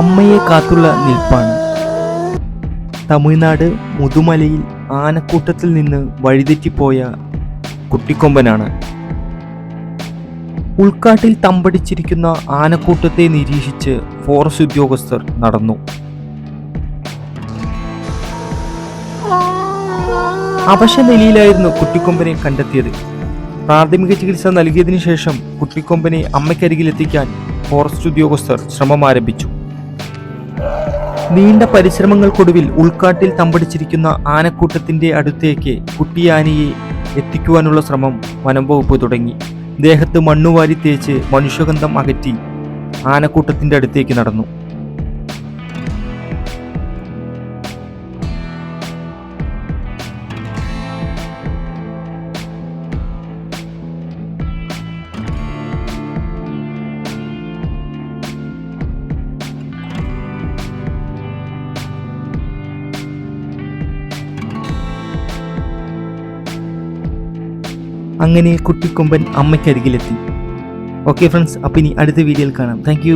അമ്മയെ കാത്തുള്ള നിൽപ്പാണ്. തമിഴ്നാട് മുതുമലയിൽ ആനക്കൂട്ടത്തിൽ നിന്ന് വഴിതെറ്റിപ്പോയ കുട്ടിക്കൊമ്പനാണ്. ഉൾക്കാട്ടിൽ തമ്പടിച്ചിരിക്കുന്ന ആനക്കൂട്ടത്തെ നിരീക്ഷിച്ച് ഫോറസ്റ്റ് ഉദ്യോഗസ്ഥർ നടന്നു. അവശ നിലയിലായിരുന്നു കുട്ടിക്കൊമ്പനെ കണ്ടെത്തിയത്. പ്രാഥമിക ചികിത്സ നൽകിയതിനു ശേഷം കുട്ടിക്കൊമ്പനെ അമ്മയ്ക്കരികിലെത്തിക്കാൻ ഫോറസ്റ്റ് ഉദ്യോഗസ്ഥർ ശ്രമം ആരംഭിച്ചു നീണ്ട പരിശ്രമങ്ങൾക്കൊടുവിൽ ഉൾക്കാട്ടിൽ തമ്പടിച്ചിരിക്കുന്ന ആനക്കൂട്ടത്തിന്റെ അടുത്തേക്ക് കുട്ടിയാനയെ എത്തിക്കുവാനുള്ള ശ്രമം വനം വകുപ്പ് തുടങ്ങി. ദേഹത്ത് മണ്ണുവാരി തേച്ച് മനുഷ്യഗന്ധം അകറ്റി ആനക്കൂട്ടത്തിന്റെ അടുത്തേക്ക് നടന്നു. അങ്ങനെ കുട്ടിക്കൊമ്പൻ അമ്മയ്ക്കരികിലെത്തി. ഓക്കെ ഫ്രണ്ട്സ് അപ്പം ഇനി അടുത്ത വീഡിയോയിൽ കാണാം. താങ്ക്